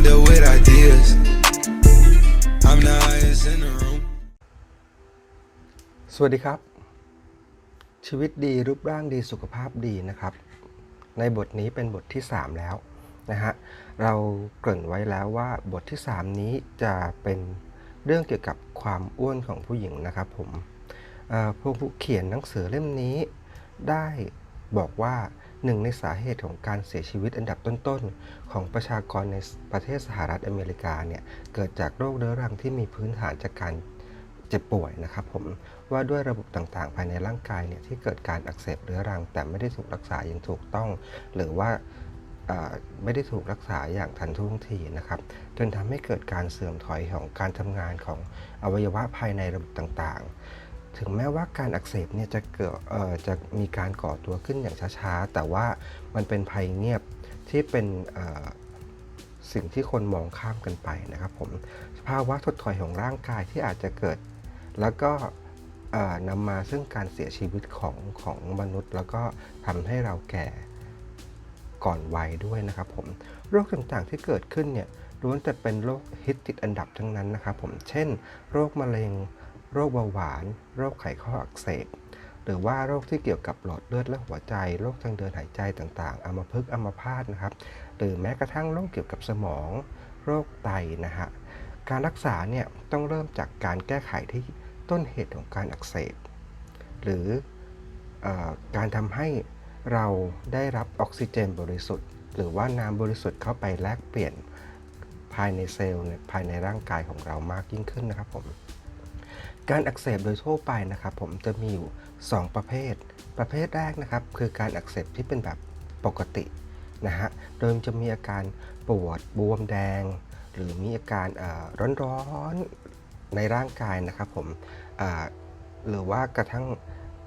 wind up with ideas. I'm the highest in the room. สวัสดีครับ ชีวิตดีรูปร่างดีสุขภาพดีนะครับ ในบทนี้เป็นบทที่ 3 แล้วนะฮะเราเกริ่นไว้แล้วว่าบทที่ 3 นี้จะเป็นเรื่องเกี่ยวกับความอ้วนของผู้หญิงนะครับผมผู้ผู้เขียนหนังสือเล่มนี้ได้บอกว่า หนึ่งในสาเหตุของการเสียชีวิตอันดับต้นๆ ของประชากรในประเทศสหรัฐอเมริกาเนี่ยเกิดจากโรคเรื้อรังที่มีพื้นฐานจากการเจ็บป่วยนะครับผมว่าด้วยระบบต่างๆ ภายในร่างกายเนี่ยที่เกิดการอักเสบเรื้อรัง แต่ไม่ได้ถูกรักษาอย่างถูกต้อง หรือว่าไม่ได้ถูกรักษาอย่างทันท่วงทีนะครับจนทำให้เกิดการเสื่อมถอยของการทำงานของอวัยวะภายในระบบต่างๆ ถึงแม้ว่าการอักเสบเนี่ยจะเกิดเอ่อจะมีการก่อตัวขึ้นอย่างช้าๆ แต่ว่ามันเป็นภัยเงียบที่เป็นเอ่อสิ่งที่คนมองข้ามกันไปนะครับผมภาวะถดถอยของร่างกายที่อาจจะเกิด แล้วก็เอ่อนำมาซึ่งการเสียชีวิตของของมนุษย์ แล้วก็ทำให้เราแก่ก่อนวัยด้วยนะครับผมโรคต่างๆที่เกิดขึ้นเนี่ยล้วนแต่เป็นโรคฮิตติดอันดับทั้งนั้นนะครับผมเช่น โรคมะเร็ง โรคเบาหวาน โรคไขข้ออักเสบ หรือว่าโรคที่เกี่ยวกับหลอดเลือดและหัวใจ โรคทางเดินหายใจต่างๆอัมพฤกษ์อัมพาตนะครับ หรือแม้กระทั่งโรคเกี่ยวกับสมอง โรคไตนะฮะ การรักษาเนี่ยต้องเริ่มจากการแก้ไขที่ต้นเหตุของการอักเสบ หรืออการทำให้เราได้รับออกซิเจนบริสุทธิ์ หรือว่าน้ำบริสุทธิ์เข้าไปแลกเปลี่ยนภายในเซลล์เนี่ยภายในร่างกายของเรามากยิ่งขึ้นนะครับผม การอักเสบโดยทั่วไปนะครับ ผมจะมีอยู่ 2 ประเภท ประเภทแรกนะครับ คือการอักเสบที่เป็นแบบปกตินะฮะโดยจะมีอาการปวดบวมแดง หรือมีอาการร้อนๆในร่างกายนะครับผมหรือว่ากระทั่ง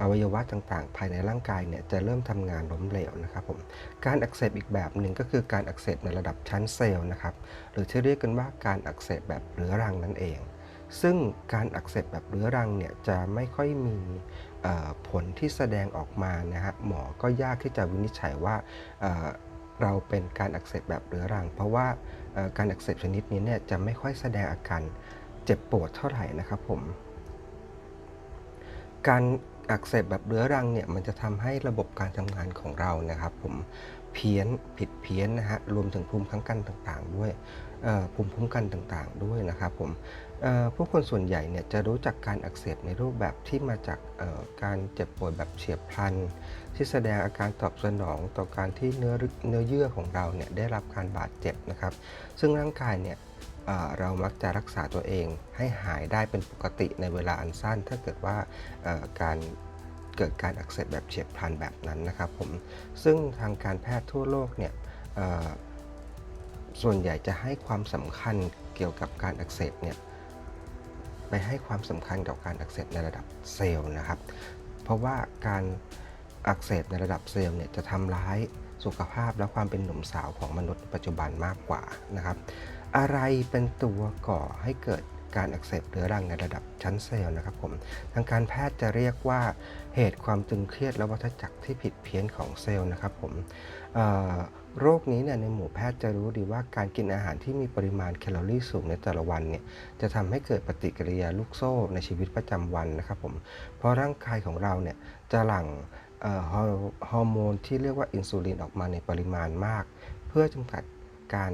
อวัยวะต่างๆ ภายในร่างกายเนี่ยจะเริ่มทำงานล้มเหลวนะครับผมการอักเสบอีกแบบหนึ่งก็คือการอักเสบในระดับชั้นเซลล์นะครับหรือที่เรียกกันว่าการอักเสบแบบเรื้อรังนั่นเอง ซึ่งการอักเสบแบบเรื้อรังเนี่ยจะไม่ค่อยมีผลที่แสดงออกมานะฮะหมอก็ยากที่จะวินิจฉัยว่าเเราเป็นการอักเสบแบบเรื้อรัง เพราะว่าการอักเสบชนิดนี้เนี่ยจะไม่ค่อยแสดงอาการเจ็บปวดเท่าไหร่นะครับผม การอักเสบแบบเรื้อรังเนี่ยมันจะทำให้ระบบการทำงานของเรานะครับผมเพี้ยนผิดเพี้ยนนะฮะรวมถึงภูมิคุ้มกันต่างๆ ด้วยภูมิคุ้มกันต่างๆ ด้วยนะครับผม ผู้คนส่วนใหญ่เนี่ยจะรู้จักการอักเสบในรูปแบบที่มาจากการเจ็บป่วยแบบเฉียบพลัน ที่แสดงอาการตอบสนองต่อการที่เนื้อเนื้อเยื่อของเราเนี่ยได้รับการบาดเจ็บนะครับ ซึ่งร่างกายเนี่ยเรามักจะรักษาตัวเองให้หายได้เป็นปกติในเวลาอันสั้น ถ้าเกิดว่าการเกิดการอักเสบแบบเฉียบพลันแบบนั้นนะครับผมซึ่งทางการแพทย์ทั่วโลกเนี่ยส่วนใหญ่จะให้ความสำคัญเกี่ยวกับการอักเสบเนี่ย ไปให้ความสำคัญกับการอักเสบในระดับเซลล์นะครับ เพราะว่าการอักเสบในระดับเซลล์เนี่ยจะทำร้ายสุขภาพและความเป็นหนุ่มสาวของมนุษย์ปัจจุบันมากกว่านะครับ อะไรเป็นตัวก่อให้เกิดการอักเสบเรื้อรังในระดับชั้นเซลล์นะครับผมทางการแพทย์จะเรียกว่า เหตุความตึงเครียดและวัฏจักรที่ผิดเพี้ยนของเซลล์นะครับผมโรคนี้เนี่ยในหมู่แพทย์จะรู้ดีว่าการกินอาหารที่มีปริมาณแคลอรี่สูงในแต่ละวันเนี่ยจะทำให้เกิดปฏิกิริยาลูกโซ่ในชีวิตประจำวันนะครับผมเพราะร่างกายของเราเนี่ยจะหลั่งเอ่อฮอร์โมนที่เรียกว่าอินซูลินออกมาในปริมาณมาก เพื่อจำกัดการ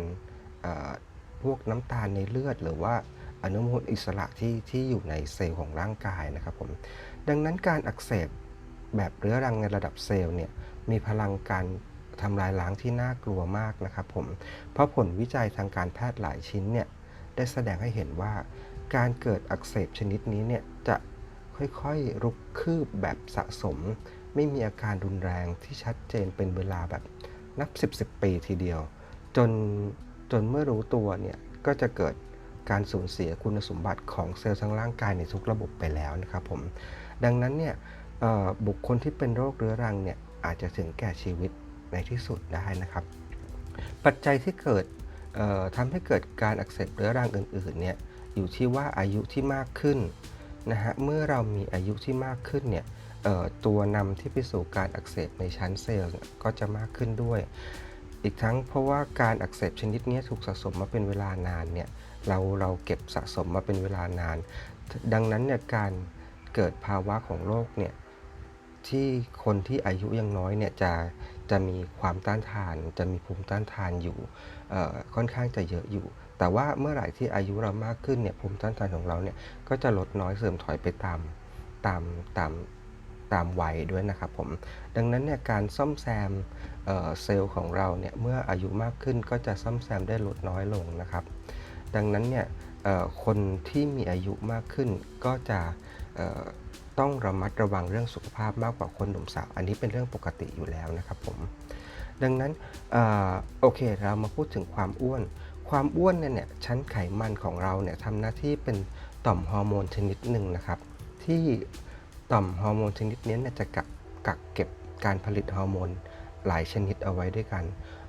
พวกน้ำตาลในเลือด หรือว่าอนุมูลอิสระที่ที่อยู่ในเซลล์ของร่างกายนะครับผม ดังนั้นการอักเสบแบบเรื้อรังในระดับเซลล์เนี่ยมีพลังการทำลายล้างที่น่ากลัวมากนะครับผม เพราะผลวิจัยทางการแพทย์หลายชิ้นเนี่ยได้แสดงให้เห็นว่า การเกิดอักเสบชนิดนี้เนี่ยจะค่อยๆรุกคืบแบบสะสม ไม่มีอาการรุนแรงที่ชัดเจนเป็นเวลาแบบนับ 10 10 ปีทีเดียว จนจนเมื่อรู้ตัวเนี่ยก็จะเกิดการสูญเสียคุณสมบัติของเซลล์ทั้งร่างกายในทุกระบบไปแล้วนะครับผม ดังนั้นเนี่ยบุคคลที่เป็นโรคเรื้อรังเนี่ยอาจจะถึงแก่ชีวิตในที่สุดได้นะครับ ปัจจัยที่เกิดเอ่อทำให้เกิดการอักเสบเรื้อรังอื่นๆเนี่ยอยู่ที่ว่าอายุที่มากขึ้นนะฮะเมื่อเรามีอายุที่มากขึ้นเนี่ยตัวนำที่ไปสู่การอักเสบในชั้นเซลล์ก็จะมากขึ้นด้วย อีกทั้งเพราะว่าการอักเสบชนิดนี้ถูกสะสมมาเป็นเวลานานเนี่ยเราเราเก็บสะสมมาเป็นเวลานาน ดังนั้นเนี่ยการ เกิดภาวะของโรคเนี่ยที่คนที่อายุยังน้อยเนี่ยจะจะมีความต้านทาน จะมีภูมิต้านทานอยู่ค่อนข้างจะเยอะอยู่ แต่ว่าเมื่อไหร่ที่อายุเรามากขึ้นเนี่ยภูมิต้านทานของเราเนี่ยก็จะลดน้อยเสื่อมถอยไปตามตามตามตามวัยด้วยนะครับผม ดังนั้นเนี่ยการซ่อมแซมเเซลล์ของเราเนี่ยเมื่ออายุมากขึ้นก็จะซ่อมแซมได้ลดน้อยลงนะครับ ดังนั้นเนี่ยคนที่มีอายุมากขึ้นก็จะ ต้องระมัดระวังเรื่องสุขภาพมากกว่าคนหนุ่มสาว อันนี้เป็นเรื่องปกติอยู่แล้วนะครับผม ดังนั้นออโอเคเรามาพูดถึงความอ้วน ความอ้วนเนี่ยชั้นไขมันของเราเนี่ยทำหน้าที่เป็นต่อมฮอร์โมนชนิดหนึ่งนะครับ ที่ต่อมฮอร์โมนชนิดนี้นจะกักกักเก็บการผลิตฮอร์โมน หลายชนิดเอาไว้ด้วยกัน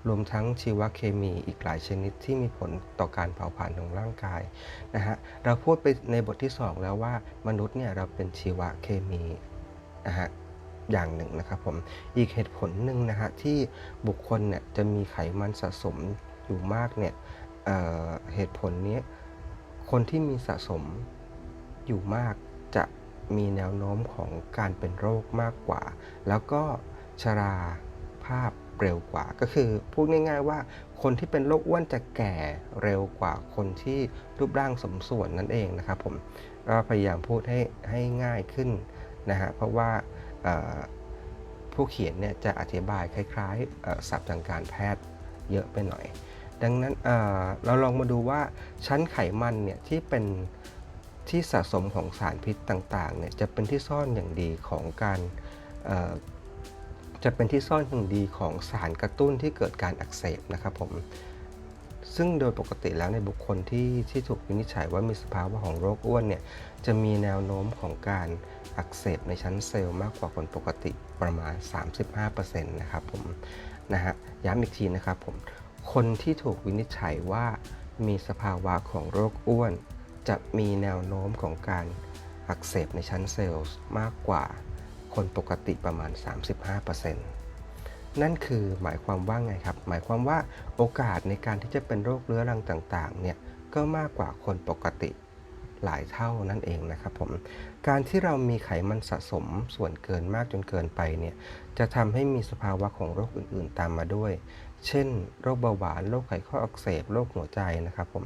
รวมทั้งชีวเคมีอีกหลายชนิดที่มีผลต่อการเผาผลาญของร่างกายนะฮะเราพูดไปในบทที่ 2 แล้วว่ามนุษย์เนี่ยเราเป็นชีวเคมีนะฮะอย่างหนึ่งนะครับผมอีกเหตุผลหนึ่งนะฮะที่บุคคลเนี่ยจะมีไขมันสะสมอยู่มากเนี่ยเเหตุผลนี้คนที่มีสะสมอยู่มากจะมีแนวโน้มของการเป็นโรคมากกว่า แล้วก็ชราาพเร็วกว่า ก็คือพูดง่ายๆว่าคนที่เป็นโรคอ้วนจะแก่เร็วกว่าคนที่รูปร่างสมส่วนนั่นเองนะครับผมก็พยายามพูดให้ให้ง่ายขึ้นนะฮะเพราะว่าผู้เขียนเนี่ยจะอธิบายคล้ายๆศัพท์ทางการแพทย์เยอะไปหน่อย ดังนั้นเเราลองมาดูว่าชั้นไขมันเนี่ยที่เป็นที่สะสมของสารพิษต่างๆเนี่ยจะเป็นที่ซ่อนอย่างดีของการ จะเป็นที่ซ่อนอย่างดีของสารกระตุ้นที่เกิดการอักเสบนะครับผมซึ่งโดยปกติแล้วในบุคคลที่ที่ถูกวินิจฉัยว่ามีสภาวะของโรคอ้วนเนี่ยจะมีแนวโน้มของการอักเสบในชั้นเซลล์มากกว่าคนปกติประมาณ 35%นะครับผมนะฮะย้ำอีกทีนะครับผมคนที่ถูกวินิจฉัยว่ามีสภาวะของโรคอ้วน จะมีแนวโน้มของการอักเสบในชั้นเซลล์มากกว่า คนปกติประมาณ 35%นั่นคือหมายความว่าไงครับ หมายความว่าโอกาสในการที่จะเป็นโรคเรื้อรังต่างๆ เนี่ยก็มากกว่าคนปกติหลายเท่านั่นเองนะครับผม การที่เรามีไขมันสะสมส่วนเกินมากจนเกินไปเนี่ยจะทำให้มีสภาวะของโรคอื่นๆ ตามมาด้วย เช่น โรคเบาหวาน โรคไขข้ออักเสบ โรคหัวใจนะครับผม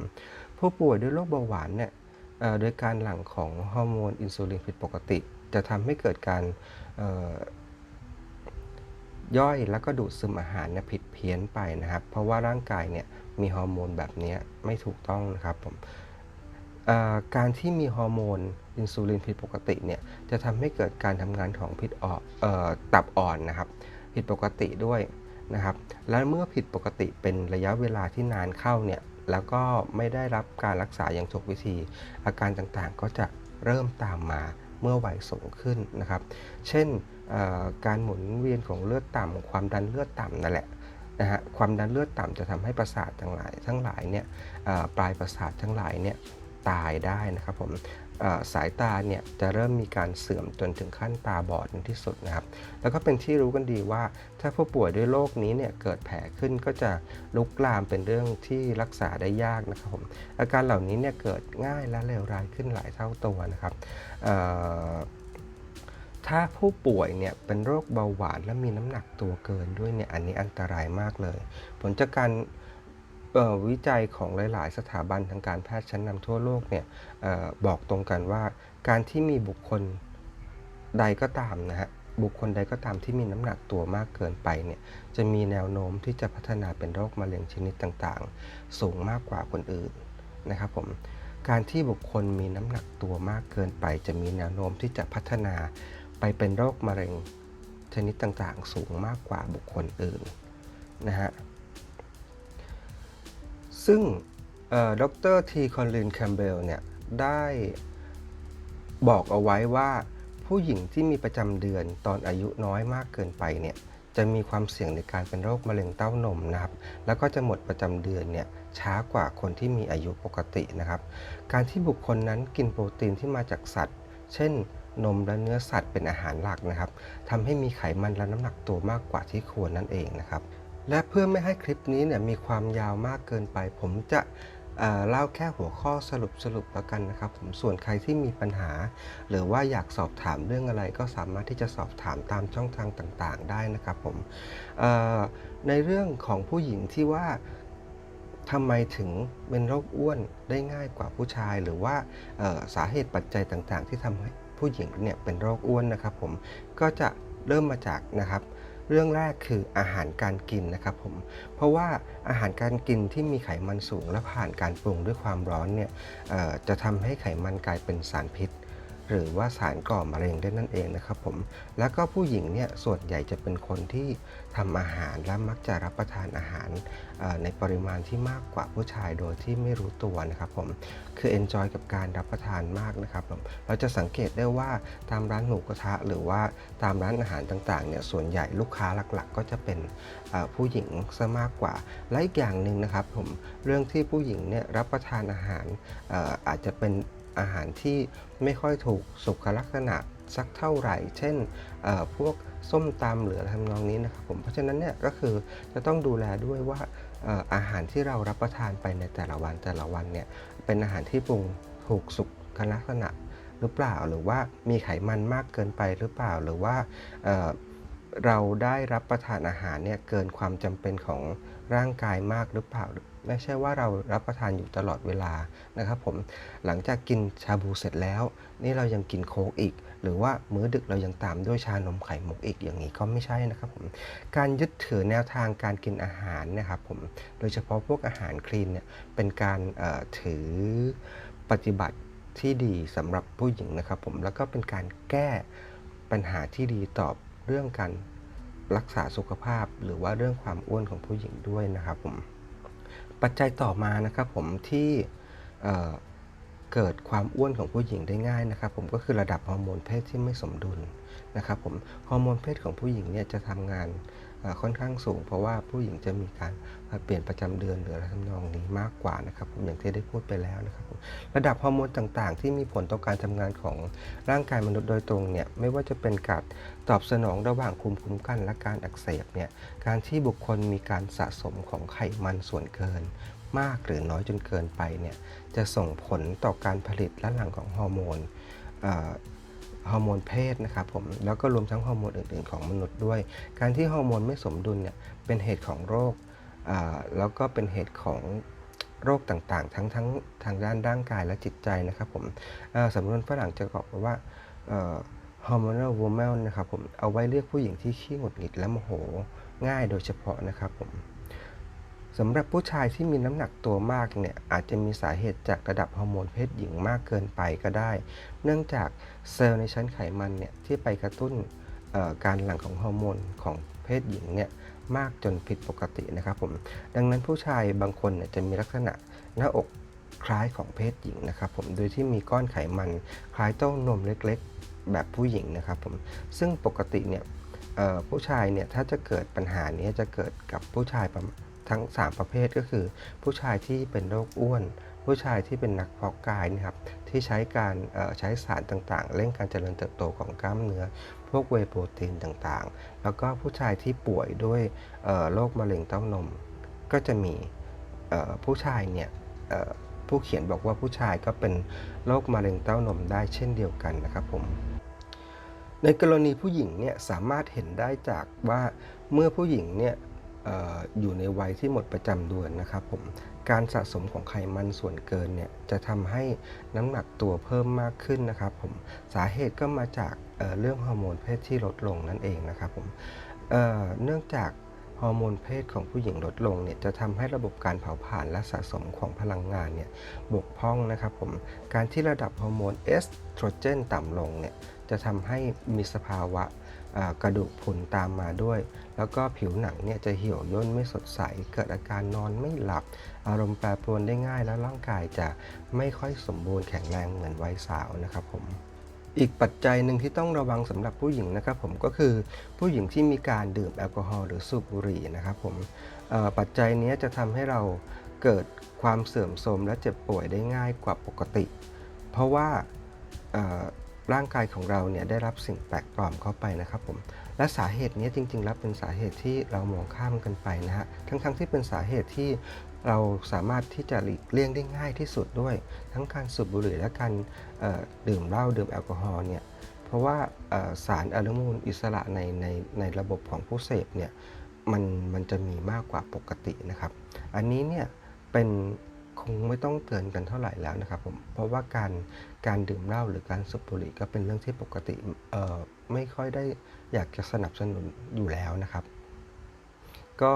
ผู้ป่วยด้วยโรคเบาหวานเนี่ยโดยการหลั่งของฮอร์โมนอินซูลินผิดปกติ จะทำให้เกิดการย่อยแล้วก็ดูดซึมอาหารเนี่ยผิดเพี้ยนไปนะครับ เพราะว่าร่างกายเนี่ยมีฮอร์โมนแบบนี้ไม่ถูกต้องนะครับผมการที่มีฮอร์โมนอินซูลินผิดปกติเนี่ยจะทำให้เกิดการทำงานของพิษออกออตับอ่อนนะครับ ผิดปกติด้วยนะครับ และเมื่อผิดปกติเป็นระยะเวลาที่นานเข้าเนี่ยแล้วก็ไม่ได้รับการรักษาอย่างถูกวิธี อาการต่างๆก็จะเริ่มตามมา เมื่อวัยสูงขึ้นนะครับ เช่นการหมุนเวียนของเลือดต่ำความดันเลือดต่ำนั่นแหละนะฮะความดันเลือดต่ำจะทำให้ประสาททั้งหลายทั้งหลายเนี่ยปลายประสาททั้งหลายเนี่ยตายได้นะครับผม สายตาเนี่ยจะเริ่มมีการเสื่อมจนถึงขั้นตาบอดในที่สุดนะครับ แล้วก็เป็นที่รู้กันดีว่า ถ้าผู้ป่วยด้วยโรคนี้เนี่ยเกิดแผลขึ้นก็จะลุกลามเป็นเรื่องที่รักษาได้ยากนะครับผมอาการเหล่านี้เนี่ยเกิดง่ายและเลวร้ายขึ้นหลายเท่าตัวนะครับถ้าผู้ป่วยเนี่ยเป็นโรคเบาหวานและมีน้ำหนักตัวเกินด้วยเนี่ยอันนี้อันตรายมากเลย ผลจากการ วิจัยของหลาย ๆ สถาบันทางการแพทย์ชั้นนำทั่วโลกเนี่ยออบอกตรงกันว่า การที่มีบุคคลใดก็ตามนะฮะบุคคลใดก็ตามที่มีน้ำหนักตัวมากเกินไปเนี่ยจะมีแนวโน้มที่จะพัฒนาเป็นโรคมะเร็งชนิดต่าง ๆ สูงมากกว่าคนอื่นนะครับผมการที่บุคคลมีน้ำหนักตัวมากเกินไป จะมีแนวโน้มที่จะพัฒนาไปเป็นโรคมะเร็งชนิดต่าง ๆ สูงมากกว่าบุคคลอื่นนะฮะ ซึ่งดรทีคอนลินแคมเบลเนี่ยได้บอกเอาไว้ว่าผู้หญิงที่มีประจำเดือนตอนอายุน้อยมากเกินไปเนี่ยจะมีความเสี่ยงในการเป็นโรคมะเร็งเต้านมนะครับ แล้วก็จะหมดประจำเดือนเนี่ยช้ากว่าคนที่มีอายุปกตินะครับ การที่บุคคลนั้นกินโปรตีนที่มาจากสัตว์ เช่น นมและเนื้อสัตว์เป็นอาหารหลักนะครับทำให้มีไขมันและน้ำหนักตัวมากกว่าที่ควรนั่นเองนะครับ และเพื่อไม่ให้คลิปนี้เนี่ยมีความยาวมากเกินไป ผมจะเเล่าแค่หัวข้อสรุปสรุปแล้วกันนะครับผมส่วนใครที่มีปัญหา หรือว่าอยากสอบถามเรื่องอะไรก็สามารถที่จะสอบถามตามช่องทางต่างๆ ได้นะครับผมในเรื่องของผู้หญิงที่ว่าทำไมถึงเป็นโรคอ้วนได้ง่ายกว่าผู้ชาย หรือว่าสาเหตุปัจจัยต่างๆ ที่ทำให้ผู้หญิงเนี่ยเป็นโรคอ้วนนะครับผมก็จะเริ่มมาจากนะครับ เรื่องแรกคืออาหารการกินนะครับผม เพราะว่าอาหารการกินที่มีไขมันสูงและผ่านการปรุงด้วยความร้อนเนี่ยจะทำให้ไขมันกลายเป็นสารพิษ หรือว่าสารก่อมะเร็งได้นั่นเองนะครับผม แล้วก็ผู้หญิงเนี่ยส่วนใหญ่จะเป็นคนที่ทำอาหารและมักจะรับประทานอาหารในปริมาณที่มากกว่าผู้ชายโดยที่ไม่รู้ตัวนะครับผม คือ enjoy กับการรับประทานมากนะครับผม เราจะสังเกตได้ว่าตามร้านหมูกระทะหรือว่าตามร้านอาหารต่างๆเนี่ยส่วนใหญ่ลูกค้าหลักๆ ก็จะเป็นผู้หญิงซะมากกว่า และอีกอย่างหนึ่งนะครับผม เรื่องที่ผู้หญิงเนี่ยรับประทานอาหารอออาจจะเป็นอาหารที่ ไม่ค่อยถูกสุขลักษณะสักเท่าไหร่ เช่นพวกส้มตำหรืออะไรทำนองนี้นะครับผม เพราะฉะนั้นเนี่ยก็คือจะต้องดูแลด้วยว่าออาหารที่เรารับประทานไปในแต่ละวันแต่ละวันเนี่ยเป็นอาหารที่ปรุงถูกสุขลักษณะหรือเปล่าหรือว่ามีไขมันมากเกินไปหรือเปล่าหรือว่าเเราได้รับประทานอาหารเนี่ยเกินความจำเป็นของร่างกายมากหรือเปล่า ไม่ใช่ว่าเรารับประทานอยู่ตลอดเวลานะครับผมหลังจากกินชาบูเสร็จแล้ว นี่เรายังกินโค้กอีก หรือว่ามื้อดึกเรายังตามด้วยชานมไข่มุกอีกอย่างนี้ก็ไม่ใช่นะครับผมการยึดถือแนวทางการกินอาหารนะครับผมโดยเฉพาะพวกอาหารคลีนเนี่ยเป็นการถือปฏิบัติที่ดีสำหรับผู้หญิงนะครับผมแล้วก็เป็นการแก้ปัญหาที่ดีตอบเรื่องการรักษาสุขภาพหรือว่าเรื่องความอ้วนของผู้หญิงด้วยนะครับผม ปัจจัยต่อมานะครับผมที่เเกิดความอ้วนของผู้หญิงได้ง่ายนะครับ ผมก็คือระดับฮอร์โมนเพศที่ไม่สมดุลนะครับผมฮอร์โมนเพศของผู้หญิงเนี่ยจะทำงาน ค่อนข้างสูง เพราะว่าผู้หญิงจะมีการเปลี่ยนประจำเดือนหรืออะไรทำนองนี้มากกว่านะครับผมอย่างที่ได้พูดไปแล้วนะครับผมระดับฮอร์โมนต่างๆ ที่มีผลต่อการทำงานของร่างกายมนุษย์โดยตรงเนี่ยไม่ว่าจะเป็นการตอบสนองระหว่างภูมิคุ้มกันและการอักเสบเนี่ยการที่บุคคลมีการสะสมของไขมันส่วนเกินมากหรือน้อยจนเกินไปเนี่ยจะส่งผลต่อการผลิตและหลั่งของฮอร์โมน ฮอร์โมนเพศนะครับผมแล้วก็รวมทั้งฮอร์โมนอื่น ๆ ของมนุษย์ด้วย การที่ฮอร์โมนไม่สมดุลเนี่ยเป็นเหตุของโรคแล้วก็เป็นเหตุของโรคต่างๆ ทั้งทั้งทางด้านร่างกายและจิตใจนะครับผมสำนวนฝรั่งจะบอกว่าเอ่อ hormonal woman นะครับผมเอาไว้เรียกผู้หญิงที่ขี้หงุดหงิดและโมโหง่ายโดยเฉพาะนะครับผม สำหรับผู้ชายที่มีน้ำหนักตัวมากเนี่ยอาจจะมีสาเหตุจากระดับฮอร์โมนเพศหญิงมากเกินไปก็ได้ เนื่องจากเซลล์ในชั้นไขมันเนี่ยที่ไปกระตุ้นการหลั่งของฮอร์โมนของเพศหญิงเนี่ยมากจนผิดปกตินะครับผมดังนั้นผู้ชายบางคนเนี่ยจะมีลักษณะหน้าอกคล้ายของเพศหญิงนะครับผมโดยที่มีก้อนไขมันคล้ายเต้านมเล็กๆ แบบผู้หญิงนะครับผมซึ่งปกติเนี่ยผู้ชายเนี่ยถ้าจะเกิดปัญหานี้จะเกิดกับผู้ชายประมาณ ทั้ง 3 ประเภทก็คือ ผู้ชายที่เป็นโรคอ้วน ผู้ชายที่เป็นนักเพาะกายนะครับที่ใช้การใช้สารต่างๆ เร่งการเจริญเติบโตของกล้ามเนื้อ พวกเวโปรตีนต่างๆ แล้วก็ผู้ชายที่ป่วยด้วยโรคมะเร็งเต้านม ก็จะมีผู้ชายเนี่ยผู้เขียนบอกว่าผู้ชายก็เป็นโรคมะเร็งเต้านมได้เช่นเดียวกันนะครับผมในกรณีผู้หญิงเนี่ยสามารถเห็นได้จากว่าเมื่อผู้หญิงเนี่ย อยู่ในวัยที่หมดประจำเดือนนะครับผมการสะสมของไขมันส่วนเกินเนี่ยจะทำให้น้ำหนักตัวเพิ่มมากขึ้นนะครับผมสาเหตุก็มาจากเเรื่องฮอร์โมนเพศที่ลดลงนั่นเองนะครับผมเเนื่องจาก ฮอร์โมนเพศของผู้หญิงลดลงเนี่ยจะทำให้ระบบการเผาผลาญและสะสมของพลังงานเนี่ยบกพร่องนะครับผมการที่ระดับฮอร์โมนเอสโตรเจนต่ำลงเนี่ยจะทำให้มีสภาวะกระดูกพุนตามมาด้วย แล้วก็ผิวหนังเนี่ยจะเหี่ยวย่นไม่สดใส เกิดอาการนอนไม่หลับ อารมณ์แปรปรวนได้ง่าย และร่างกายจะไม่ค่อยสมบูรณ์แข็งแรงเหมือนวัยสาวนะครับผม อีกปัจจัยหนึ่งที่ต้องระวังสำหรับผู้หญิงนะครับผมก็คือผู้หญิงที่มีการดื่มแอลกอฮอล์หรือสูบบุหรี่นะครับผมปัจจัยนี้จะทำให้เราเกิดความเสื่อมโทรมและเจ็บป่วยได้ง่ายกว่าปกติ เพราะว่าร่างกายของเราเนี่ยได้รับสิ่งแปลกปลอมเข้าไปนะครับผมและสาเหตุนี้จริงๆ แล้วเป็นสาเหตุที่เรามองข้ามกันไปนะฮะทั้งๆที่เป็นสาเหตุที่ เราสามารถที่จะหลีกเลี่ยงได้ง่ายที่สุดด้วย ทั้งการสูบบุหรี่และการดื่มเหล้าดื่มแอลกอฮอล์เนี่ยเพราะว่าเอ่อสารอนุมูลอิสระในในในระบบของผู้เสพเนี่ยมันมันจะมีมากกว่าปกตินะครับ อันนี้เนี่ยเป็นคงไม่ต้องเตือนกันเท่าไหร่แล้วนะครับผม เพราะว่าการการดื่มเหล้าหรือการสูบบุหรี่ก็เป็นเรื่องที่ปกติเอ่อไม่ค่อยได้อยากจะสนับสนุนอยู่แล้วนะครับ ก็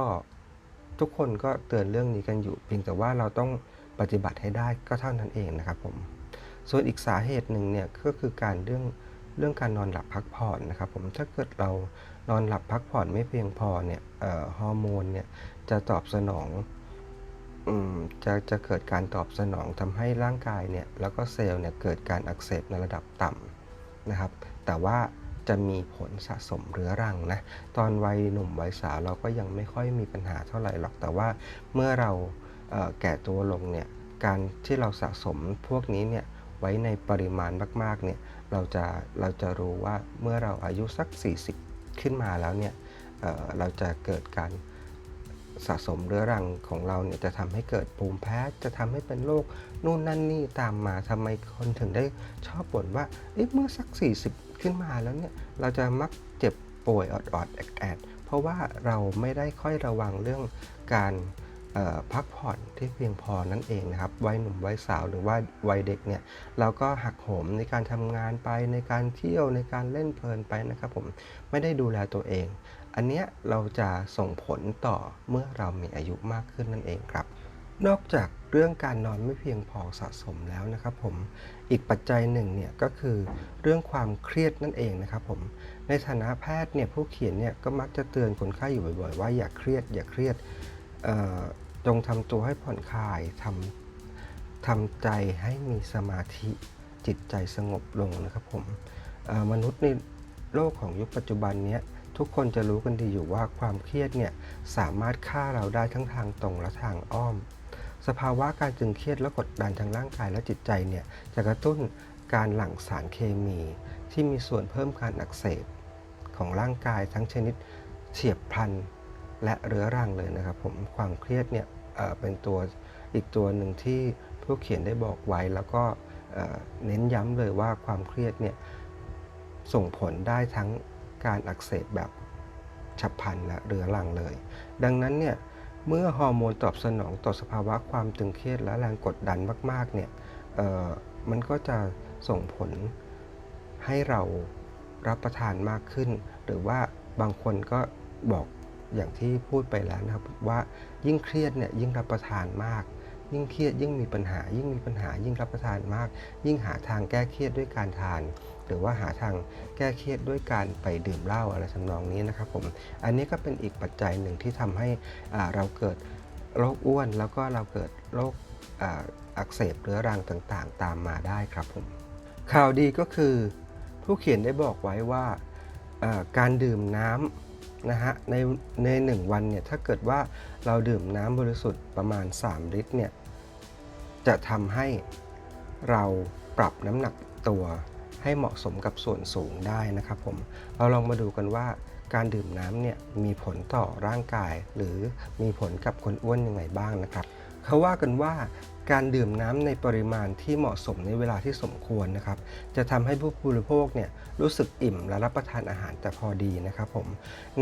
ทุกคนก็เตือนเรื่องนี้กันอยู่ เพียงแต่ว่าเราต้องปฏิบัติให้ได้ก็เท่านั้นเองนะครับผม ส่วนอีกสาเหตุหนึ่งเนี่ยก็คือการเรื่องเรื่องการนอนหลับพักผ่อนนะครับผมถ้าเกิดเรานอนหลับพักผ่อนไม่เพียงพอเนี่ยออฮอร์โมนเนี่ยจะตอบสนองอจะจะเกิดการตอบสนองทำให้ร่างกายเนี่ยแล้วก็เซลล์เนี่ยเกิดการอักเสบในระดับต่ำนะครับ แต่ว่า จะมีผลสะสมเรื้อรังนะตอนวัยหนุ่มวัยสาวเราก็ยังไม่ค่อยมีปัญหาเท่าไหร่หรอกแต่ว่าเมื่อเราเแก่ตัวลงเนี่ยการที่เราสะสมพวกนี้เนี่ยไว้ในปริมาณมากๆเนี่ยเราจะเราจะรู้ว่าเมื่อเราอายุสัก 40 ขึ้นมาแล้วเนี่ยเเราจะเกิดการสะสมเรื้อรังของเราเนี่ยจะทำให้เกิดภูมิแพ้จะทำให้เป็นโรคนู่นนั่นนี่ตามมาทำไมคนถึงได้ชอบบ่นว่าเอ๊ะเมื่อสัก 40 ขึ้นมาแล้วเนี่ยเราจะมักเจ็บป่วยออดๆแอดๆเพราะว่าเราไม่ได้ค่อยระวังเรื่องการพักผ่อนที่เพียงพอนั่นเองนะครับวัยหนุ่มวัยสาวหรือว่าวัยเด็กเนี่ยเราก็หักโหมในการทำงานไปในการเที่ยวในการเล่นเพลินไปนะครับผมไม่ได้ดูแลตัวเอง อันเนี้ยเราจะส่งผลต่อเมื่อเรามีอายุมากขึ้นนั่นเองครับ นอกจากเรื่องการนอนไม่เพียงพอสะสมแล้วนะครับผม อีกปัจจัยหนึ่งเนี่ยก็คือเรื่องความเครียดนั่นเองนะครับผม ในฐานะแพทย์เนี่ยผู้เขียนเนี่ยก็มักจะเตือนคนไข้อยู่บ่อยๆ ว่าอย่าเครียด อย่าเครียดจงทำตัวให้ผ่อนคลายทำทำใจให้มีสมาธิจิตใจสงบลงนะครับผมมนุษย์ในโลกของยุคปัจจุบันเนี้ยทุกคนจะรู้กันดีอยู่ว่าความเครียดเนี่ยสามารถฆ่าเราได้ทั้งทางตรงและทางอ้อม สภาวะการตึงเครียดและกดดันทางร่างกายและจิตใจเนี่ยจะกระตุ้นการหลั่งสารเคมี ที่มีส่วนเพิ่มการอักเสบของร่างกายทั้งชนิดเฉียบพลันและเรื้อรังเลยนะครับผมความเครียดเนี่ยเเป็นตัวอีกตัวหนึ่งที่ผู้เขียนได้บอกไว้แล้วก็เเน้นย้ำเลยว่าความเครียดเนี่ยส่งผลได้ทั้งการอักเสบแบบฉับพลันและเรื้อรังเลย ดังนั้นเนี่ย เมื่อฮอร์โมนตอบสนองต่อสภาวะความตึงเครียดและแรงกดดันมาก ๆ เนี่ยมันก็จะส่งผลให้เรารับประทานมากขึ้น หรือว่าบางคนก็บอกอย่างที่พูดไปแล้วนะครับว่ายิ่งเครียดเนี่ยยิ่งรับประทานมาก ยิ่งเครียดยิ่งมีปัญหา ยิ่งมีปัญหายิ่งรับประทานมาก ยิ่งหาทางแก้เครียดด้วยการทาน หรือว่าหาทางแก้เครียดด้วยการไปดื่มเหล้าอะไรทำนองนี้นะครับผมอันนี้ก็เป็นอีกปัจจัยหนึ่งที่ทำให้เราเกิดโรคอ้วน แล้วก็เราเกิดโรคอักเสบเรื้อรังต่างๆ ตามมาได้ครับผมข่าวดีก็คือ ผู้เขียนได้บอกไว้ว่าการดื่มน้ำ นะฮะในในหนึ่งวันเนี่ยถ้าเกิดว่าเราดื่มน้ำบริสุทธิ์ประมาณ 3 ลิตรเนี่ยจะทำให้เราปรับน้ำหนักตัวให้เหมาะสมกับส่วนสูงได้นะครับผมเราลองมาดูกันว่าการดื่มน้ำเนี่ยมีผลต่อร่างกาย หรือมีผลกับคนอ้วนยังไงบ้างนะครับเขาว่ากันว่า การดื่มน้ำในปริมาณที่เหมาะสมในเวลาที่สมควรนะครับ จะทำให้ผู้บริโภคเนี่ยรู้สึกอิ่มและรับประทานอาหารแต่พอดีนะครับผม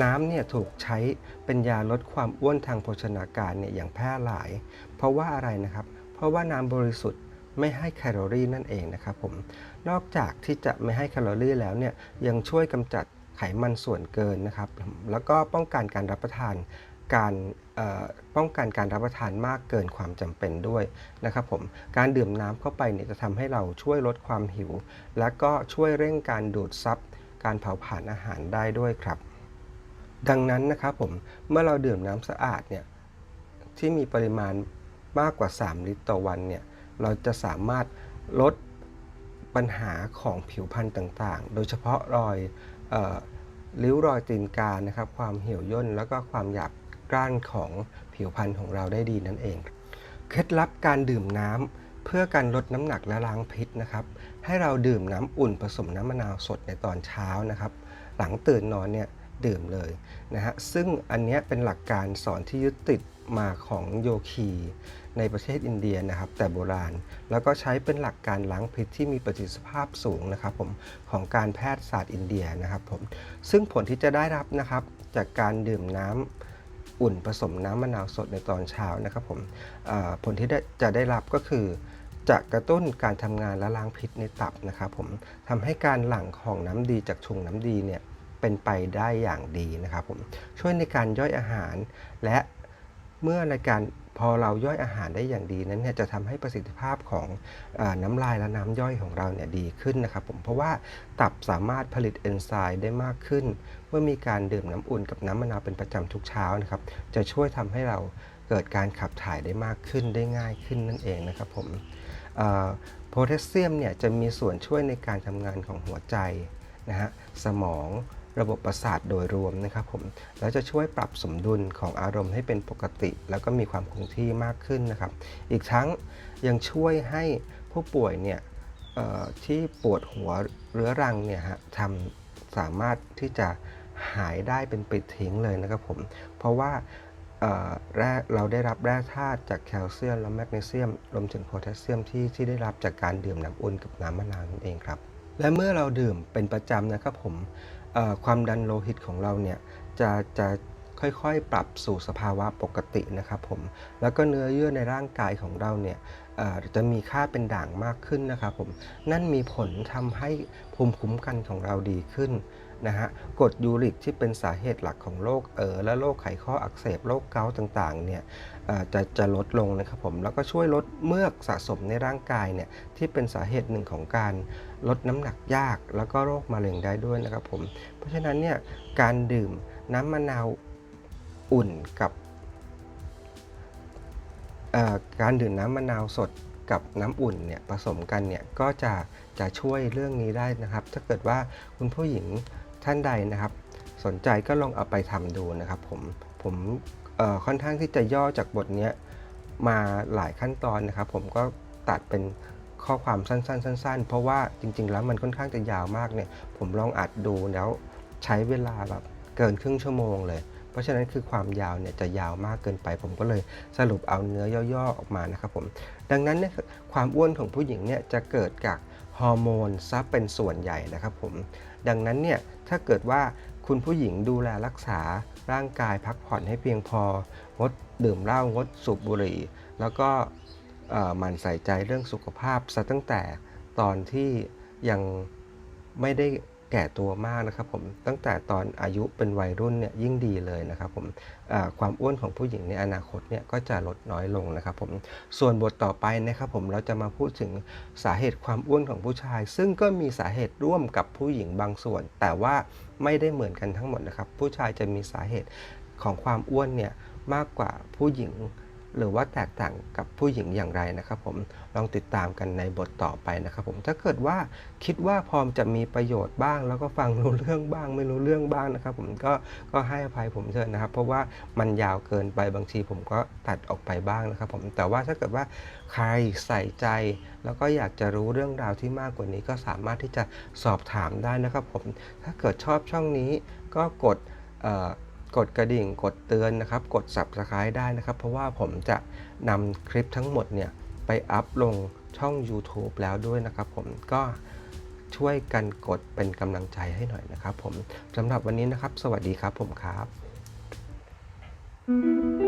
น้ำเนี่ยถูกใช้เป็นยาลดความอ้วนทางโภชนาการเนี่ยอย่างแพร่หลาย เพราะว่าอะไรนะครับ เพราะว่าน้ำบริสุทธิ์ไม่ให้แคลอรี่นั่นเองนะครับผมนอกจากที่จะไม่ให้แคลอรี่แล้วเนี่ยยังช่วยกำจัดไขมันส่วนเกินนะครับ แล้วก็ป้องกันการรับประทาน การป้องกันการรับประทานมากเกินความจำเป็นด้วยนะครับผมการดื่มน้ำเข้าไปเนี่ยจะทำให้เราช่วยลดความหิว และก็ช่วยเร่งการดูดซับการเผาผลาญอาหารได้ด้วยครับ ดังนั้นนะครับผมเมื่อเราดื่มน้ำสะอาดเนี่ยที่มีปริมาณมากกว่า 3 ลิตรต่อวันเนี่ยเราจะสามารถลดปัญหาของผิวพรรณต่างๆ โดยเฉพาะรอยออริ้วรอยตีนกานะครับ ความเหี่ยวย่นแล้วก็ความหยาบ กร้านของผิวพรรณของเราได้ดีนั่นเอง เคล็ดลับการดื่มน้ำเพื่อการลดน้ำหนักและล้างพิษนะครับ ให้เราดื่มน้ำอุ่นผสมน้ำมะนาวสดในตอนเช้านะครับ หลังตื่นนอนเนี่ยดื่มเลยนะฮะ ซึ่งอันเนี้ยเป็นหลักการสอนที่ยึดติดมาของโยคีในประเทศอินเดียนะครับ แต่โบราณแล้วก็ใช้เป็นหลักการล้างพิษที่มีประสิทธิภาพสูงนะครับผมของการแพทยศาสตร์อินเดียนะครับผมซึ่งผลที่จะได้รับนะครับจากการดื่มน้ำ อุ่นผสมน้ำมะนาวสดในตอนเช้านะครับผมผลที่ได้จะได้รับก็คือ จะกระตุ้นการทำงานและล้างพิษในตับนะครับผมทำให้การหลั่งของน้ำดีจากชุงน้ำดีเนี่ยเป็นไปได้อย่างดีนะครับผมช่วยในการย่อยอาหารและเมื่อในการ พอเราย่อยอาหารได้อย่างดีนั้นเนี่ยจะทำให้ประสิทธิภาพของอน้ำลายและน้ำย่อยของเราเนี่ยดีขึ้นนะครับผมเพราะว่าตับสามารถผลิตเอนไซม์ได้มากขึ้น เมื่อมีการดื่มน้ำอุ่นกับน้ำมะนาวเป็นประจำทุกเช้านะครับ จะช่วยทำให้เราเกิดการขับถ่ายได้มากขึ้นได้ง่ายขึ้นนั่นเองนะครับผมโพแทสเซียมเนี่ยจะมีส่วนช่วยในการทำงานของหัวใจนะฮะสมอง ระบบประสาทโดยรวมนะครับผมแล้วจะช่วยปรับสมดุลของอารมณ์ให้เป็นปกติ แล้วก็มีความคงที่มากขึ้นนะครับ อีกทั้งยังช่วยให้ผู้ป่วยเนี่ยที่ปวดหัวเรื้อรังเนี่ยฮะทำสามารถที่จะหายได้เป็นปิดทิ้งเลยนะครับผม เพราะว่าเอ่อแร่เราได้รับแร่ธาตุจากแคลเซียมและแมกนีเซียมรวมถึงโพแทสเซียมที่ที่ได้รับจากการดื่มน้ำอุ่นกับน้ำมะนาวนั่นเองครับ และเมื่อเราดื่มเป็นประจำนะครับผม ความดันโลหิตของเราเนี่ยจะจะค่อยๆ ปรับสู่สภาวะปกตินะครับผม แล้วก็เนื้อเยื่อในร่างกายของเราเนี่ยจะมีค่าเป็นด่างมากขึ้นนะครับผม นั่นมีผลทำให้ภูมิคุ้มกันของเราดีขึ้นนะฮะ กรดยูริกที่เป็นสาเหตุหลักของโรคเออและโรคไขข้ออักเสบ โรคเกาต์ต่างๆ เนี่ยจะจะลดลงนะครับผม แล้วก็ช่วยลดเมือกสะสมในร่างกายเนี่ยที่เป็นสาเหตุหนึ่งของการ ลดน้ำหนักยากแล้วก็โรคมะเร็งได้ด้วยนะครับผม เพราะฉะนั้นเนี่ยการดื่มน้ำมะนาวอุ่นกับการดื่มน้ำมะนาวสดกับน้ำอุ่นเนี่ยผสมกันเนี่ยก็จะจะช่วยเรื่องนี้ได้นะครับ ถ้าเกิดว่าคุณผู้หญิงท่านใดนะครับ สนใจก็ลองเอาไปทำดูนะครับ ผมผมค่อนข้างที่จะย่อจากบทนี้มาหลายขั้นตอนนะครับ ผมก็ตัดเป็น ข้อความสั้นๆสั้นๆเพราะว่าจริง ๆ แล้วมันค่อนข้างจะยาวมากเนี่ยผมลองอัดดูแล้วใช้เวลาแบบเกินครึ่งชั่วโมงเลย เพราะฉะนั้นคือความยาวเนี่ยจะยาวมากเกินไป ผมก็เลยสรุปเอาเนื้อย่อๆออกมานะครับผมดังนั้นเนี่ยความอ้วนของผู้หญิงเนี่ยจะเกิดจากฮอร์โมนซะเป็นส่วนใหญ่นะครับผมดังนั้นเนี่ยถ้าเกิดว่าคุณผู้หญิงดูแลรักษาร่างกายพักผ่อนให้เพียงพองดดื่มเหล้างดสูบบุหรี่ แล้วก็ หมั่นใส่ใจเรื่องสุขภาพซะตั้งแต่ตอนที่ยังไม่ได้แก่ตัวมากนะครับผมตั้งแต่ตอนอายุเป็นวัยรุ่นเนี่ยยิ่งดีเลยนะครับผมความอ้วนของผู้หญิงในอนาคตเนี่ยก็จะลดน้อยลงนะครับผมส่วนบทต่อไปนะครับผมเราจะมาพูดถึงสาเหตุความอ้วนของผู้ชาย ซึ่งก็มีสาเหตุร่วมกับผู้หญิงบางส่วน แต่ว่าไม่ได้เหมือนกันทั้งหมดนะครับ ผู้ชายจะมีสาเหตุของความอ้วนเนี่ยมากกว่าผู้หญิง หรือว่าแตกต่างกับผู้หญิงอย่างไรนะครับผมลองติดตามกันในบทต่อไปนะครับผมถ้าเกิดว่าคิดว่าพอจะมีประโยชน์บ้าง แล้วก็ฟังรู้เรื่องบ้าง ไม่รู้เรื่องบ้างนะครับ ผมก็ก็ให้อภัยผมเถอะนะครับ เพราะว่ามันยาวเกินไปบางทีผมก็ตัดออกไปบ้างนะครับ ผมแต่ว่าถ้าเกิดว่าใครใส่ใจ แล้วก็อยากจะรู้เรื่องราวที่มากกว่านี้ ก็สามารถที่จะสอบถามได้นะครับ ผมถ้าเกิดชอบช่องนี้ก็กดเอ่อ กดกระดิ่งกดเตือนนะครับ กด subscribe ได้นะครับ เพราะว่าผมจะนำคลิปทั้งหมดเนี่ยไปอัพลงช่อง YouTube แล้วด้วยนะครับผมก็ช่วยกันกดเป็นกำลังใจให้หน่อยนะครับผมสำหรับวันนี้นะครับ สวัสดีครับผมครับ thank you